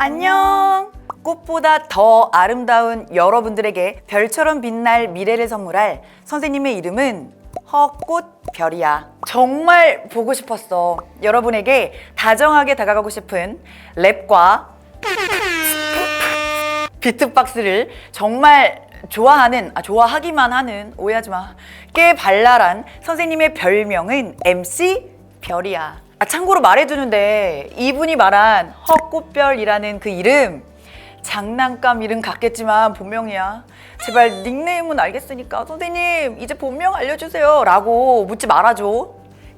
안녕! 꽃보다 더 아름다운 여러분들에게 별처럼 빛날 미래를 선물할 선생님의 이름은 헛꽃별이야. 정말 보고 싶었어. 여러분에게 다정하게 다가가고 싶은 랩과 비트박스를 정말 좋아하는, 아, 좋아하기만 하는, 오해하지 마. 꽤 발랄한 선생님의 별명은 MC 별이야. 아, 참고로 말해두는데, 이분이 말한 헛꽃별이라는 그 이름, 장난감 이름 같겠지만 본명이야. 제발 닉네임은 알겠으니까 선생님 이제 본명 알려주세요 라고 묻지 말아줘.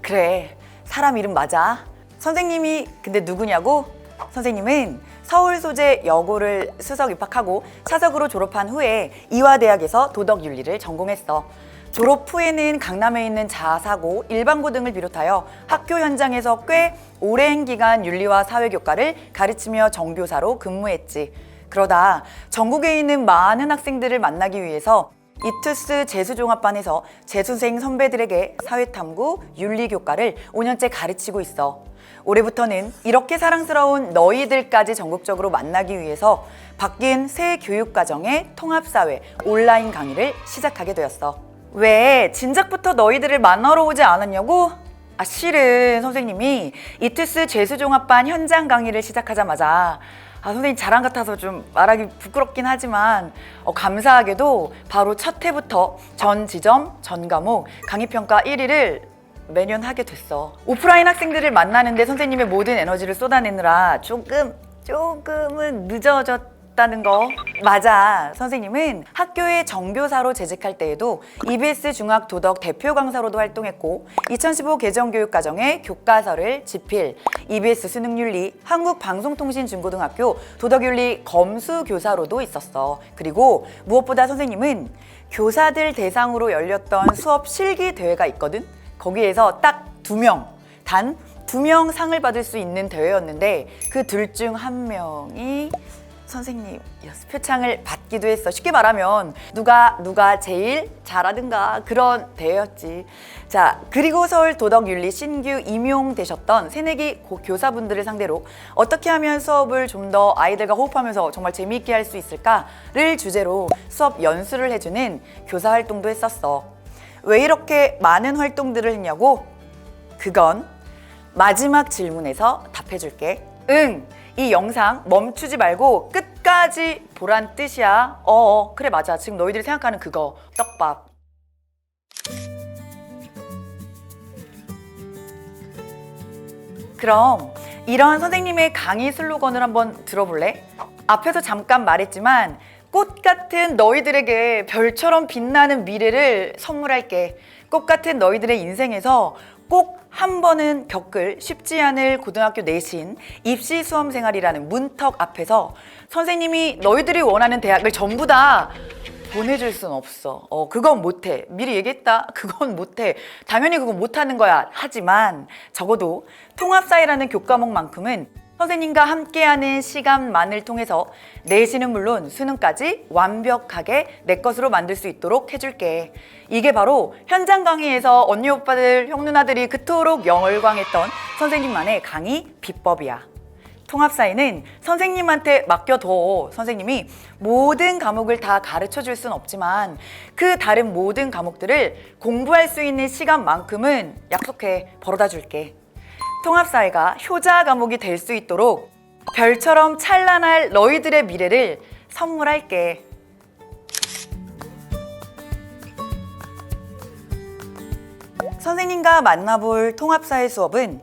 그래 사람 이름 맞아. 선생님이 근데 누구냐고? 선생님은 서울 소재 여고를 수석 입학하고 차석으로 졸업한 후에 이화대학에서 도덕윤리를 전공했어. 졸업 후에는 강남에 있는 자사고, 일반고 등을 비롯하여 학교 현장에서 꽤 오랜 기간 윤리와 사회교과를 가르치며 정교사로 근무했지. 그러다 전국에 있는 많은 학생들을 만나기 위해서 이투스 재수종합반에서 재수생 선배들에게 사회탐구, 윤리교과를 5년째 가르치고 있어. 올해부터는 이렇게 사랑스러운 너희들까지 전국적으로 만나기 위해서 바뀐 새 교육과정의 통합사회 온라인 강의를 시작하게 되었어. 왜 진작부터 너희들을 만나러 오지 않았냐고? 아, 실은 선생님이 이투스 재수종합반 현장 강의를 시작하자마자 아, 선생님 자랑 같아서 좀 말하기 부끄럽긴 하지만 어, 감사하게도 바로 첫 해부터 전 지점, 전 과목 강의평가 1위를 매년 하게 됐어. 오프라인 학생들을 만나는데 선생님의 모든 에너지를 쏟아내느라 조금, 조금은 늦어졌 다는 거. 맞아. 선생님은 학교의 정교사로 재직할 때에도 EBS 중학 도덕 대표 강사로도 활동했고 2015 개정 교육 과정의 교과서를 집필, EBS 수능윤리, 한국방송통신중고등학교 도덕윤리 검수 교사로도 있었어. 그리고 무엇보다 선생님은 교사들 대상으로 열렸던 수업 실기 대회가 있거든. 거기에서 딱 두 명, 단 두 명 상을 받을 수 있는 대회였는데 그 둘 중 한 명이 선생님이었어. 표창을 받기도 했어. 쉽게 말하면 누가 누가 제일 잘하든가 그런 대회였지. 자 그리고 서울 도덕윤리 신규 임용되셨던 새내기 고- 교사분들을 상대로 어떻게 하면 수업을 좀 더 아이들과 호흡하면서 정말 재미있게 할 수 있을까를 주제로 수업 연수를 해주는 교사 활동도 했었어. 왜 이렇게 많은 활동들을 했냐고? 그건 마지막 질문에서 답해줄게. 응, 이 영상 멈추지 말고 끝까지 보란 뜻이야. 어, 어, 그래, 맞아. 지금 너희들이 생각하는 그거. 떡밥. 그럼 이런 선생님의 강의 슬로건을 한번 들어볼래? 앞에서 잠깐 말했지만 꽃 같은 너희들에게 별처럼 빛나는 미래를 선물할게. 꽃 같은 너희들의 인생에서 꼭 한 번은 겪을 쉽지 않을 고등학교 내신 입시 수험 생활이라는 문턱 앞에서 선생님이 너희들이 원하는 대학을 전부 다 보내줄 순 없어. 어, 그건 못해. 미리 얘기했다. 그건 못해. 당연히 그건 못하는 거야. 하지만 적어도 통합사회라는 교과목만큼은 선생님과 함께하는 시간만을 통해서 내신은 물론 수능까지 완벽하게 내 것으로 만들 수 있도록 해줄게. 이게 바로 현장 강의에서 언니 오빠들, 형 누나들이 그토록 영월광했던 선생님만의 강의 비법이야. 통합사회는 선생님한테 맡겨둬. 선생님이 모든 과목을 다 가르쳐 줄순 없지만 그 다른 모든 과목들을 공부할 수 있는 시간만큼은 약속해 벌어다 줄게. 통합사회가 효자 과목이 될 수 있도록 별처럼 찬란할 너희들의 미래를 선물할게. 선생님과 만나볼 통합사회 수업은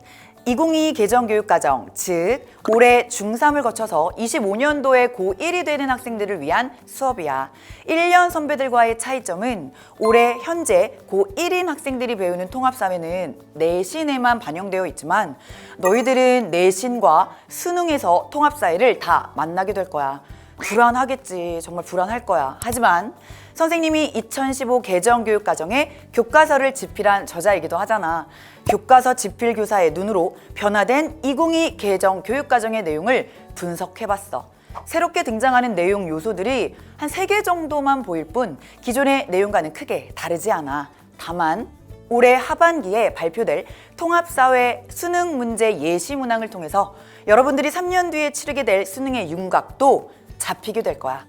2022 개정 교육과정, 즉 올해 중3을 거쳐서 25년도에 고1이 되는 학생들을 위한 수업이야. 1년 선배들과의 차이점은 올해 현재 고1인 학생들이 배우는 통합사회는 내신에만 반영되어 있지만 너희들은 내신과 수능에서 통합사회를 다 만나게 될 거야. 불안하겠지. 정말 불안할 거야. 하지만 선생님이 2015 개정교육과정에 교과서를 집필한 저자이기도 하잖아. 교과서 집필 교사의 눈으로 변화된 2022 개정 교육과정의 내용을 분석해봤어. 새롭게 등장하는 내용 요소들이 한 세 개 정도만 보일 뿐 기존의 내용과는 크게 다르지 않아. 다만 올해 하반기에 발표될 통합사회 수능 문제 예시 문항을 통해서 여러분들이 3년 뒤에 치르게 될 수능의 윤곽도 잡히게 될 거야.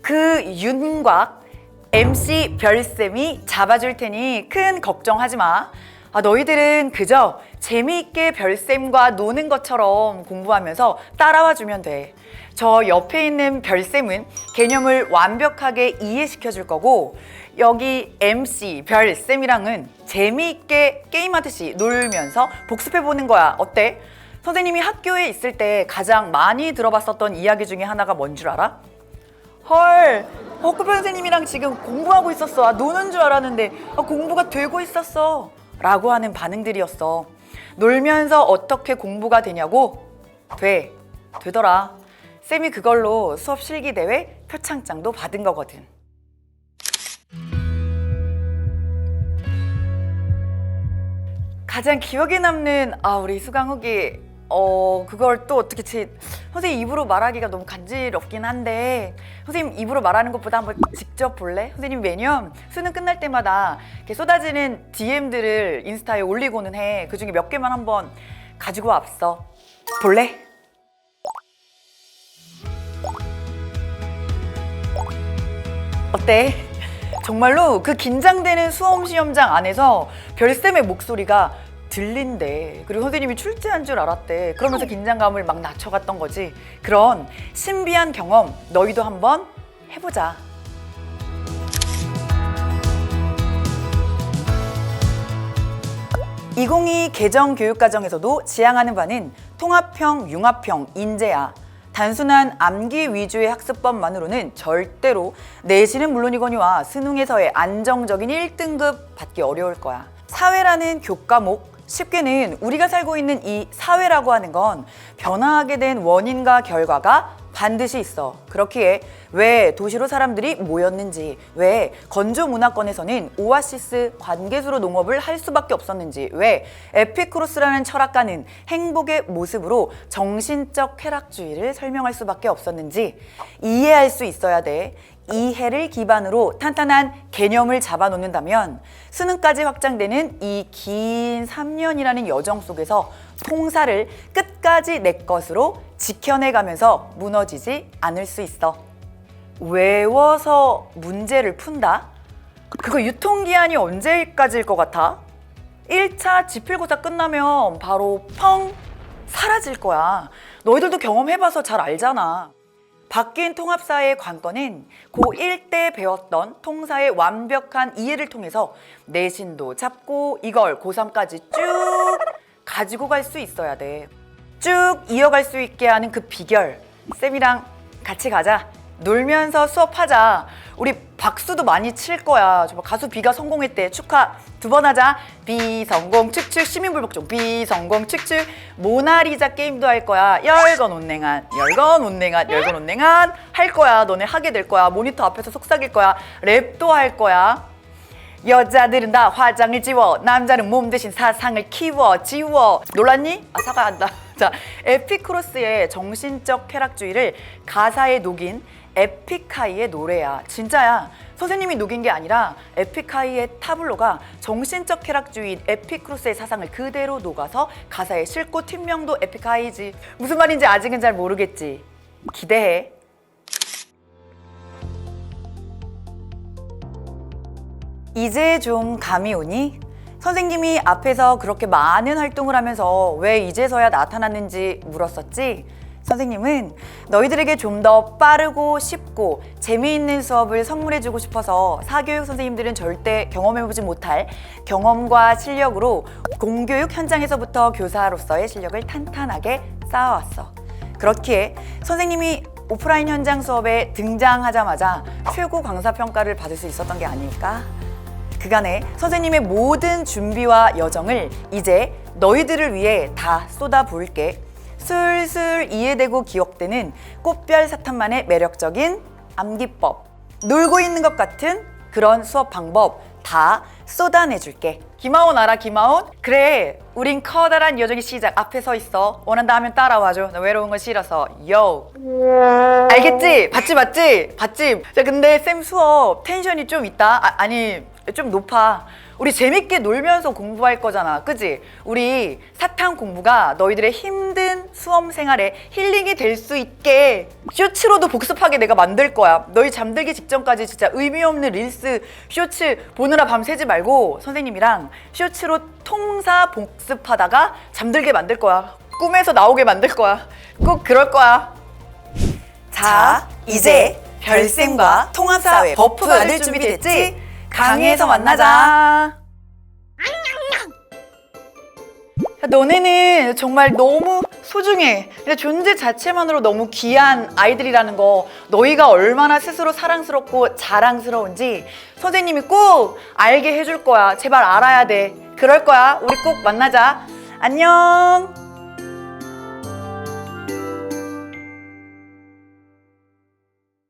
그 윤곽 MC 별쌤이 잡아줄 테니 큰 걱정하지 마. 아, 너희들은 그저 재미있게 별쌤과 노는 것처럼 공부하면서 따라와 주면 돼. 저 옆에 있는 별쌤은 개념을 완벽하게 이해시켜 줄 거고, 여기 MC 별쌤이랑은 재미있게 게임하듯이 놀면서 복습해 보는 거야. 어때? 선생님이 학교에 있을 때 가장 많이 들어봤었던 이야기 중에 하나가 뭔 줄 알아? 헐, 헛구표 선생님이랑 지금 공부하고 있었어. 아, 노는 줄 알았는데 아, 공부가 되고 있었어. 라고 하는 반응들이었어. 놀면서 어떻게 공부가 되냐고? 돼. 되더라. 쌤이 그걸로 수업 실기 대회 표창장도 받은 거거든. 가장 기억에 남는 아 우리 수강욱이 어 그걸 또 어떻게 제 선생님 입으로 말하기가 너무 간지럽긴 한데 선생님 입으로 말하는 것보다 한번 직접 볼래? 선생님 매년 수능 끝날 때마다 이렇게 쏟아지는 DM들을 인스타에 올리고는 해. 그 중에 몇 개만 한번 가지고 왔어. 볼래? 어때? 정말로 그 긴장되는 수험 시험장 안에서 별쌤의 목소리가 들린대. 그리고 선생님이 출제한 줄 알았대. 그러면서 긴장감을 막 낮춰갔던 거지. 그런 신비한 경험 너희도 한번 해보자. (2022) 개정 교육과정에서도 지향하는 바는 통합형, 융합형, 인재야. 단순한 암기 위주의 학습법만으로는 절대로 내신은 물론이거니와 수능에서의 안정적인 1등급 받기 어려울 거야. 사회라는 교과목 쉽게는 우리가 살고 있는 이 사회라고 하는 건 변화하게 된 원인과 결과가 반드시 있어. 그렇기에 왜 도시로 사람들이 모였는지, 왜 건조 문화권에서는 오아시스 관계수로 농업을 할 수밖에 없었는지, 왜 에피크로스라는 철학가는 행복의 모습으로 정신적 쾌락주의를 설명할 수밖에 없었는지 이해할 수 있어야 돼. 이해를 기반으로 탄탄한 개념을 잡아놓는다면 수능까지 확장되는 이 긴 3년이라는 여정 속에서 통사를 끝까지 내 것으로 지켜내가면서 무너지지 않을 수 있어. 외워서 문제를 푼다? 그거 유통기한이 언제까지일 것 같아? 1차 지필고사 끝나면 바로 펑 사라질 거야. 너희들도 경험해봐서 잘 알잖아. 바뀐 통합사의 관건은 고1 때 배웠던 통사의 완벽한 이해를 통해서 내신도 잡고 이걸 고3까지 쭉 가지고 갈 수 있어야 돼. 쭉 이어갈 수 있게 하는 그 비결. 쌤이랑 같이 가자. 놀면서 수업하자. 우리 박수도 많이 칠 거야. 가수 비가 성공했대. 축하 두 번 하자. 비 성공 축축 시민불복종 비 성공 축축 모나리자 게임도 할 거야. 열건 온냉한 열건 온냉한 열건 온냉한 할 거야. 너네 하게 될 거야. 모니터 앞에서 속삭일 거야. 랩도 할 거야. 여자들은 다 화장을 지워 남자는 몸 대신 사상을 키워 지워. 놀랐니? 아 사과한다 자 에피크로스의 정신적 쾌락주의를 가사에 녹인 에픽하이의 노래야. 진짜야. 선생님이 녹인 게 아니라 에픽하이의 타블로가 정신적 쾌락주의 에피크로스의 사상을 그대로 녹아서 가사에 싣고 팀명도 에픽하이지. 무슨 말인지 아직은 잘 모르겠지. 기대해 이제 좀 감이 오니? 선생님이 앞에서 그렇게 많은 활동을 하면서 왜 이제서야 나타났는지 물었었지? 선생님은 너희들에게 좀 더 빠르고 쉽고 재미있는 수업을 선물해주고 싶어서 사교육 선생님들은 절대 경험해보지 못할 경험과 실력으로 공교육 현장에서부터 교사로서의 실력을 탄탄하게 쌓아왔어. 그렇기에 선생님이 오프라인 현장 수업에 등장하자마자 최고 강사 평가를 받을 수 있었던 게 아닐까? 그간의 선생님의 모든 준비와 여정을 이제 너희들을 위해 다 쏟아부을게. 슬슬 이해되고 기억되는 꽃별 사탕만의 매력적인 암기법. 놀고 있는 것 같은 그런 수업 방법 다 쏟아내줄게. 김하온 알아, 김하온? 그래, 우린 커다란 여정의 시작 앞에 서 있어. 원한다 하면 따라와줘. 나 외로운 건 싫어서. 요. 알겠지? 봤지, 봤지? 봤지? 자, 근데 쌤 수업 텐션이 좀 있다? 아, 아니, 좀 높아. 우리 재밌게 놀면서 공부할 거잖아. 그지? 우리 사탕 공부가 너희들의 힘든 수험 생활에 힐링이 될 수 있게 쇼츠로도 복습하게 내가 만들 거야. 너희 잠들기 직전까지 진짜 의미 없는 릴스 쇼츠 보느라 밤 새지 말고 선생님이랑 쇼츠로 통사 복습하다가 잠들게 만들 거야. 꿈에서 나오게 만들 거야. 꼭 그럴 거야. 자, 이제 별쌤과 통합사회 버프 받을 준비 됐지? 강의에서 만나자. 너네는 정말 너무 소중해. 그냥 존재 자체만으로 너무 귀한 아이들이라는 거 너희가 얼마나 스스로 사랑스럽고 자랑스러운지 선생님이 꼭 알게 해줄 거야. 제발 알아야 돼. 그럴 거야. 우리 꼭 만나자. 안녕.